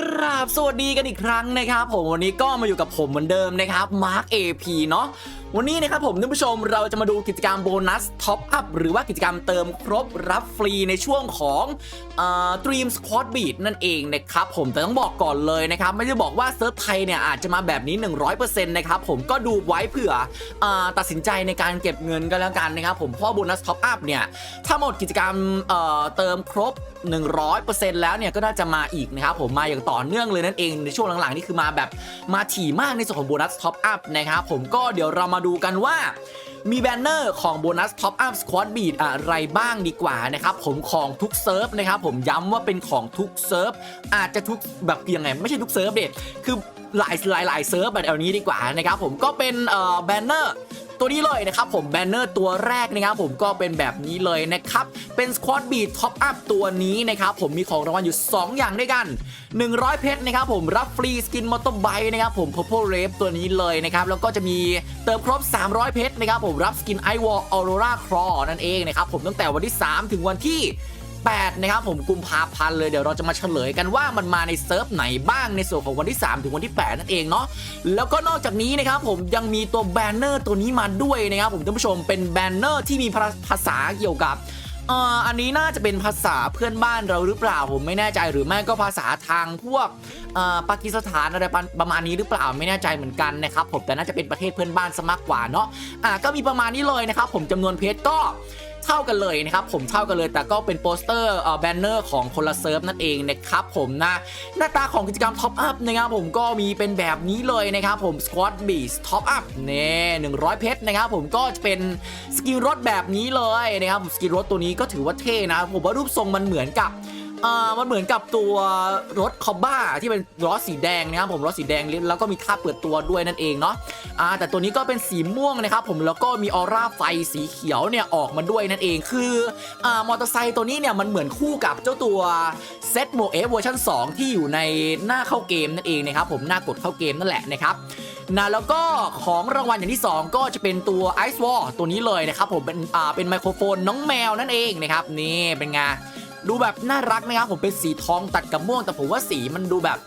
กราบสวัสดีกันอีกครั้งนะครับ ผมวันนี้ก็มาอยู่กับผมเหมือนเดิมนะครับมาร์ค AP เนาะวันนี้นะครับผมท่านผู้ชมเราจะมาดูกิจกรรมโบนัสท็อปอัพหรือว่ากิจกรรมเติมครบรับฟรีในช่วงของอ่า Dream Squad Beat นั่นเองนะครับผมแต่ต้องบอกก่อนเลยนะครับไม่ได้บอกว่าเซิร์ฟไทยเนี่ยอาจจะมาแบบนี้ 100%นะครับผมก็ดูไว้เผื่ออตัดสินใจในการเก็บเงินก็แล้วกันนะครับผมเพราะโบนัสท็อปอัพเนี่ยถ้าหมดกิจกรรมเอ่อเติมครบ 100%แล้วเนี่ยก็น่าจะมาอีกนะครับผมมาอย่างต่อ่อเนื่องเลยนั่นเองในช่วงหลังๆนี่คือมาแบบมาถี่มากในส่วนของโบนัสท็อปอัพนะครับผมก็เดี๋ยวเรามาดูกันว่ามีแบนเนอร์ของโบนัสท็อปอัพสควอตบีดอะไรบ้างดีกว่านะครับผมของทุกเซิร์ฟนะครับผมย้ำว่าเป็นของทุกเซิร์ฟอาจจะทุกแบบยังไง ไม่ใช่ทุกเซิร์ฟเด็ดคือหลายหลายหลายเซิร์ฟแบบเอานี้ดีกว่านะครับผมก็เป็นแบนเนอร์ ตัวนี้เลยนะครับผมแบนเนอร์ตัวแรกนะครับผมก็เป็นแบบนี้เลยนะครับ เป็น Squad Beat Top Up ตัวนี้นะครับผมมีของรางวัลอยู่ 2 อย่างด้วยกัน 100 เพชรนะครับผมรับฟรีสกินมอเตอร์ไบค์นะครับผม Purple Rave ตัวนี้เลยนะครับ แล้วก็จะมีเติมครบ 300 เพชรนะครับผมรับสกิน i w a l Aurora Claw นั่นเองนะครับผมตั้งแต่วันที่ 3 ถึงวันที่ 8 นะครับผมกุมภาพันธ์เลยเดี๋ยวเราจะมาเฉลยกันว่ามันมาในเซิร์ฟไหนบ้างในส่วนของวันที่ 3 ถึงวันที่ 8 นั่นเองเนาะแล้วก็นอกจากนี้นะครับผมยังมีตัวแบนเนอร์ตัวนี้มาด้วยนะครับผมท่านผู้ชมเป็นแบนเนอร์ที่มีภาษาเกี่ยวกับอ่ออันนี้น่าจะเป็นภาษาเพื่อนบ้านเราหรือเปล่าผมไม่แน่ใจหรือไม่ก็ภาษาทางพวกอ่อปากีสถานอะไรประมาณนี้หรือเปล่าไม่แน่ใจเหมือนกันนะครับผมแต่น่าจะเป็นประเทศเพื่อนบ้านซะมากกว่าเนาะอ่าก็มีประมาณนี้เลยนะครับผมจำนวนเพชรก็ เท่ากันเลยนะครับผมเท่ากันเลยแต่ก็เป็นโปสเตอร์เอ่อแบนเนอร์ของคนละเซิร์ฟนั่นเองนะครับผมนะหน้าตาของกิจกรรมท็อปอัพนะครับผมก็มีเป็นแบบนี้เลยนะครับผมสควอตบีสท็อปอัพเนี่ย100เพชรนะครับผมก็จะเป็นสกิลรถแบบนี้เลยนะครับสกิลรถตัวนี้ก็ถือว่าเท่นะผมว่ารูปทรงมันเหมือนกับ อ่ามันเหมือนกับตัวรถคอบบ้าที่เป็นล้อสีแดงนะครับผมล้อสีแดงแล้วก็มีท่าเปิดตัวด้วยนั่นเองเนาะอ่าแต่ตัวนี้ก็เป็นสีม่วงนะครับผมแล้วก็มีออร่าไฟสีเขียวเนี่ยออกมาด้วยนั่นเองคืออ่ามอเตอร์ไซค์ตัวนี้เนี่ยมันเหมือนคู่กับเจ้าตัวเซตโมเอฟเวอร์ชัน2 ที่อยู่ในหน้าเข้าเกมนั่นเองนะครับผมหน้ากดเข้าเกมนั่นแหละนะครับนะแล้วก็ของรางวัลอย่างที่ 2 ก็จะเป็นตัว Ice Wall ตัวนี้เลยนะครับผมเป็นอ่าเป็นไมโครโฟนน้องแมวนั่นเองนะครับนี่เป็นไง ดูแบบน่ารักนะครับผมเป็นสีทองตัดกับม่วงแต่ผมว่าสีมันดูแบบ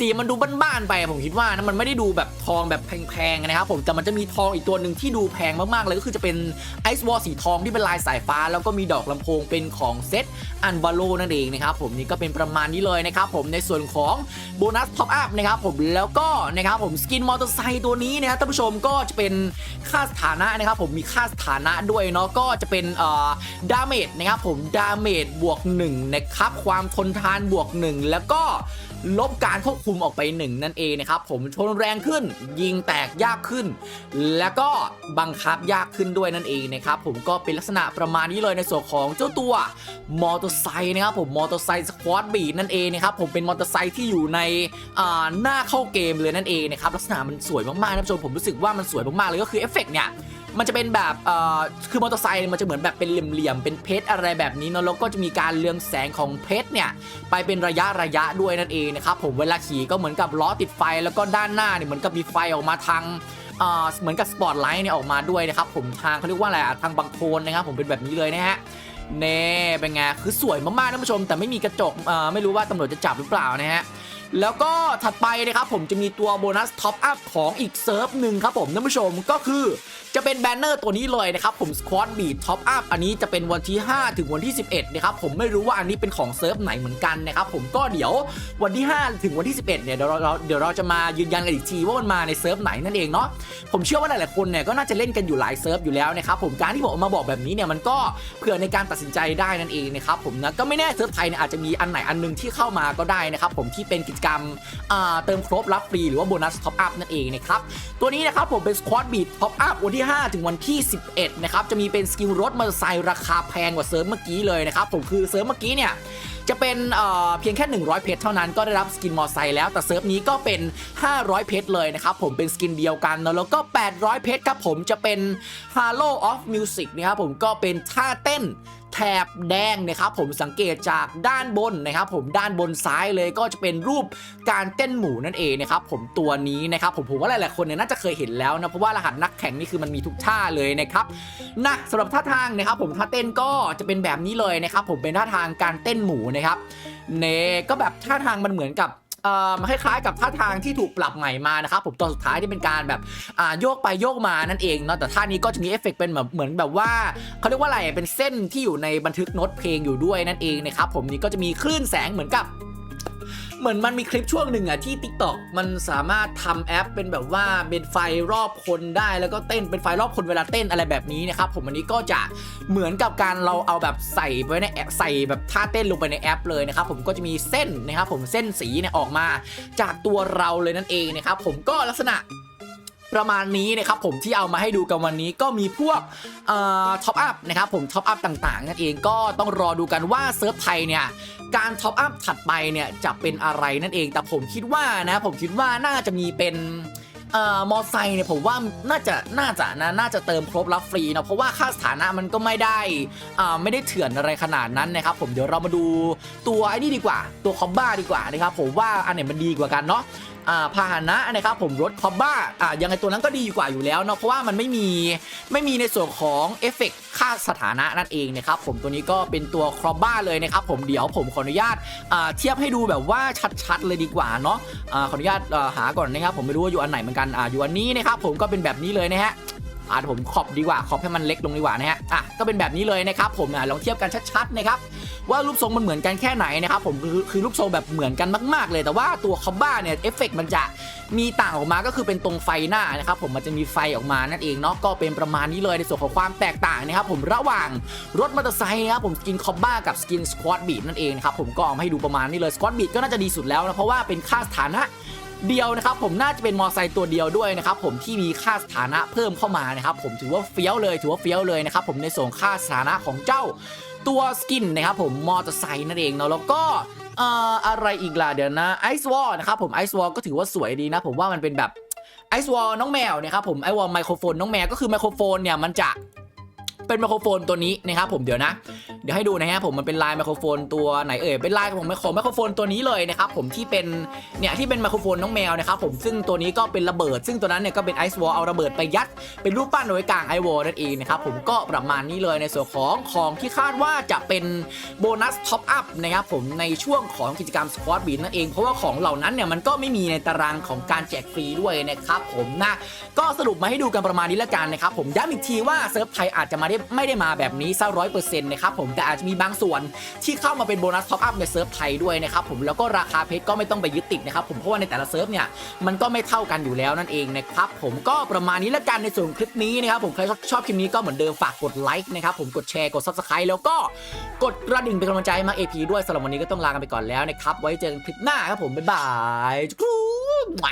สีมันดูบ้านๆไปผมคิดว่านะมันไม่ได้ดูแบบทองแบบแพงๆนะครับผมแต่มันจะมีทองอีกตัวหนึ่งที่ดูแพงมากๆเลยก็คือจะเป็นไอซ์วอลสีทองที่เป็นลายสายฟ้า แล้วก็มีดอกลำโพงเป็นของเซตอันบาโลนั่นเองนะครับผมนี่ก็เป็นประมาณนี้เลยนะครับผมในส่วนของโบนัสท็อปอัพนะครับผมแล้วก็นะครับผมสกินมอเตอร์ไซค์ตัวนี้นะครับท่านผู้ชมก็จะเป็นค่าสถานะนะครับผมมีค่าสถานะด้วยเนาะก็จะเป็นเอ่อดาเมจนะครับผมดาเมจบวก1นะครับความทนทานบวก 1 แล้วก็ลบการควบคุมออกไปหนึ่งนั่นเองนะครับผมชนแรงขึ้น ยิงแตกยากขึ้น แล้วก็บังคับยากขึ้นด้วยนั่นเองนะครับผมก็เป็นลักษณะประมาณนี้เลยในส่วนของเจ้าตัวมอเตอร์ไซค์นะครับผมมอเตอร์ไซค์สควอตบีดนั่นเองนะครับผมเป็นมอเตอร์ไซค์ที่อยู่ในหน้าเข้าเกมเลยนั่นเองนะครับลักษณะมันสวยมากๆนะท่านผู้ชมผมรู้สึกว่ามันสวยมากๆเลยก็คือเอฟเฟกต์เนี่ย มันจะเป็นแบบเอ่อคือมอเตอร์ไซค์มันจะเหมือนแบบเป็นเหลี่ยมๆเป็นเพชรอะไรแบบนี้เนาะแล้วก็จะมีการเรืองแสงของเพชรเนี่ยไปเป็นระยะระยะด้วยนั่นเองนะครับผมเวลาขี่ก็เหมือนกับล้อติดไฟแล้วก็ด้านหน้าเนี่ยเหมือนกับมีไฟออกมาทางเอ่อเหมือนกับสปอตไลท์เนี่ยออกมาด้วยนะครับผมทางเขาเรียกว่าอะไรทางบังโคลนนะครับผมเป็นแบบนี้เลยนะฮะเน่เป็นไงคือสวยมากๆท่านผู้ชม แต่ไม่มีกระจกเอ่อไม่รู้ว่าตำรวจจะจับหรือเปล่านะฮะ แล้วก็ถัดไปนะครับผมจะมีตัวโบนัสท็อปอัพของอีกเซิร์ฟหนึ่งครับผมท่านผู้ชมก็คือจะเป็นแบนเนอร์ตัวนี้เลยนะครับผม Squad Beat Top Up อันนี้จะเป็นวันที่ 5 ถึงวันที่ 11นะครับผมไม่รู้ว่าอันนี้เป็นของเซิร์ฟไหนเหมือนกันนะครับผมก็เดี๋ยววันที่ 5 ถึงวันที่ 11เนี่ยเดี๋ยวเราเดี๋ยวเราจะมายืนยันกันอีกทีว่ามันมาในเซิร์ฟไหนนั่นเองเนาะผมเชื่อว่าหลายๆคนเนี่ยก็น่าจะเล่นกันอยู่หลายเซิร์ฟอยู่แล้วนะครับผมการที่ผมมาบอกแบบนี้เนี่ยมันก็เผื่อในการตัดสินใจได้นั่นเองนะครับผมนะก็ไม่แน่เซิร์ฟไทยเนี่ยอาจจะมีอันไหนอันนึงที่เข้ามาก็ได้นะครับผมที่เป็นกิจกรรมเติมครบรับฟรีหรือว่าโบนัสท็อปอัพนั่นเองนะครับตัวนี้นะครับผมเป็นสควอตบีทท็อปอัพวันที่ 5 ถึงวันที่ 11 นะครับ จะมีเป็นสกิลรถมอเตอร์ไซค์ราคาแพงกว่าเซิร์ฟเมื่อกี้เลยนะครับผมคือเซิร์ฟเมื่อกี้เนี่ย จะเป็นเพียงแค่ 100 เพชรเท่านั้นก็ได้รับสกินมอเตอร์ไซค์แล้ว แต่เซิร์ฟนี้ก็เป็น 500 เพชรเลยนะครับผมเป็นสกินเดียวกันเนอะแล้วก็ 800 เพชรครับผมจะเป็น Halo of Music นะครับผมก็เป็นท่าเต้นแถบแดงนะครับผมสังเกตจากด้านบนนะครับผมด้านบนซ้ายเลยก็จะเป็นรูปการเต้นหมูนั่นเองนะครับผมตัวนี้นะครับผมผมว่าหลายๆคนเนี่ยน่าจะเคยเห็นแล้วนะเพราะว่ารหัสนักแข่งนี่คือมันมีทุกท่าเลยนะครับนะสำหรับท่าทางนะครับผมท่าเต้นก็จะเป็นแบบนี้เลยนะครับผมเป็นท่าทางการเต้นหมูนะครับเนก็แบบท่าทางมันเหมือนกับเอ่อมันคล้ายๆกับท่าทางที่ถูกปรับใหม่มานะครับผมตอนสุดท้ายที่เป็นการแบบโยกไปโยกมานั่นเองเนาะแต่ท่านี้ก็จะมีเอฟเฟกต์เป็นแบบเหมือนแบบว่าเขาเรียกว่าอะไรเป็นเส้นที่อยู่ในบันทึกโน้ตเพลงอยู่ด้วยนั่นเองนะครับผมนี่ก็จะมีคลื่นแสงเหมือนกับ เหมือนมันมีคลิปช่วงหนึ่งอะที่ TikTok มันสามารถทำแอปเป็นแบบว่าเป็นไฟรอบคนได้แล้วก็เต้นเป็นไฟรอบคนเวลาเต้นอะไรแบบนี้นะครับผมอันนี้ก็จะเหมือนกับการเราเอาแบบใส่ไว้ในแอปใส่แบบท่าเต้นลงไปในแอปเลยนะครับผมก็จะมีเส้นนะครับผมเส้นสีเนี่ยออกมา จากตัวเราเลยนั่นเองนะครับผมก็ลักษณะ ประมาณนี้นะครับผมที่เอามาให้ดูกันวันนี้ก็มีพวกท็อปอัพนะครับผมท็อปอัพต่างๆนั่นเองก็ต้องรอดูกันว่าเซิร์ฟไทยเนี่ยการท็อปอัพถัดไปเนี่ยจะเป็นอะไรนั่นเอง แต่ผมคิดว่านะผมคิดว่าน่าจะมีเป็นเอ่อมอไซค์เนี่ยผมว่าน่าจะน่าจะนะน่าจะเติมครบรับฟรีเนาะเพราะว่าค่าสถานะมันก็ไม่ได้อ่าไม่ได้เถื่อนอะไรขนาดนั้นนะครับผมเดี๋ยวเรามาดูตัวไอ้นี่ดีกว่า ตัวคอมบ้าดีกว่านะครับผมว่าอันไหนมันดีกว่ากันเนาะ พาหนะนะครับผมรถคอบบ้าอ่ายังไงตัวนั้นก็ดีกว่าอยู่แล้วเนาะเพราะว่ามันไม่มีไม่มีในส่วนของเอฟเฟกค่าสถานะนั่นเองนะครับผมตัวนี้ก็เป็นตัวครอบบ้าเลยนะครับผมเดี๋ยวผมขออนุญาตอ่าเทียบให้ดูแบบว่าชัดๆเลยดีกว่าเนาะอ่าขออนุญาตอ่าหาก่อนนะครับผมไม่รู้ว่าอยู่อันไหนเหมือนกันอ่าอยู่อันนี้นะครับผมก็เป็นแบบนี้เลยนะฮะ อ่าผมขอบดีกว่าขอบให้มันเล็กลงดีกว่านะฮะอะก็เป็นแบบนี้เลยนะครับผมอะลองเทียบกันชัดๆนะครับว่ารูปทรงมันเหมือนกันแค่ไหนนะครับผมคือคือรูปทรงแบบเหมือนกันมาก ๆ เลยแต่ว่าตัวคอมบ้าเนี่ยเอฟเฟกต์มันจะมีต่างออกมาก็คือเป็นตรงไฟหน้านะครับผมมันจะมีไฟออกมานั่นเองเนาะก็เป็นประมาณนี้เลยในส่วนของความแตกต่างนะครับผมระหว่างรถมอเตอร์ไซค์นะครับผมสกินคอมบ้ากับสกินสควอตบีดนั่นเองนะครับผมก็เอามาให้ดูประมาณนี้เลยสควอตบีดก็น่าจะดีสุดแล้วนะเพราะว่าเป็นค่าสถานะ เดียวนะครับผมน่าจะเป็นมอไซค์ตัวเดียวด้วยนะครับผมที่มีค่าสถานะเพิ่มเข้ามานะครับผมถือว่าเฟี้ยวเลยถือว่าเฟี้ยวเลยนะครับผมในส่วนค่าสถานะของเจ้าตัวสกินนะครับผมมอเตอร์ไซค์นั่นเองเนาะแล้วก็เอ่ออะไรอีกล่ะเดี๋ยวนะไอซ์วอลนะครับผมไอซ์วอลก็ถือว่าสวยดีนะผมว่ามันเป็นแบบไอซ์วอลน้องแมวเนี่ยครับผมไอวอลไมโครโฟนน้องแมวก็คือไมโครโฟนเนี่ยมันจะ เป็นไมโครโฟนตัวนี้นะครับผมเดี๋ยวนะ เดี๋ยวให้ดูนะฮะผมมันเป็นลายไมโครโฟนตัวไหนเอ่ยเป็นลายของไมโครไมโครโฟนตัวนี้เลยนะครับผมที่เป็นเนี่ยที่เป็นไมโครโฟนน้องแมวนะครับผมซึ่งตัวนี้ก็เป็นระเบิด ซึ่งตัวนั้นเนี่ยก็เป็นไอซ์วอลเอาระเบิดไปยัด เป็นรูปปั้นไว้กลางไอวอลนั่นเองนะครับผมก็ประมาณนี้เลยในส่วนของของที่คาดว่าจะเป็นโบนัสท็อปอัพนะครับผมในช่วงของกิจกรรมสควอตบีนั่นเองเพราะว่าของเหล่านั้นเนี่ยมันก็ไม่มีในตารางของการแจกฟรีด้วยนะครับผมนะก็สรุปมาให้ดูกันประมาณนี้ละกันนะครับผมย้ำอีกทีว่าเซิร์ฟไทยอาจจะมาได้ไม่ได้มาแบบนี้ซะร้อยเปอร์เซ็นต์นะครับผมแต่อาจจะมีบางส่วนที่เข้ามาเป็นโบนัสท็อปอัพในเซิร์ฟไทยด้วยนะครับผมแล้วก็ราคาเพชรก็ไม่ต้องไปยึดติดนะครับผมเพราะว่าในแต่ละเซิร์ฟเนี่ยมันก็ไม่เท่ากันอยู่แล้วนั่นเองนะครับผมก็ประมาณนี้ละกันในส่วนคลิปนี้นะครับผมใครชอบคลิปนี้ก็เหมือนเดิมฝากกดไลค์นะครับผมกดแชร์กด subscribe แล้วก็กดกระดิ่งเป็นกำลังใจมาเอพีด้วยสำหรับวันนี้ก็ต้องลากันไปก่อนแล้วนะครับไว้เจอกันคลิปหน้าครับผมบ๊ายบายจุ๊กรู๊แหว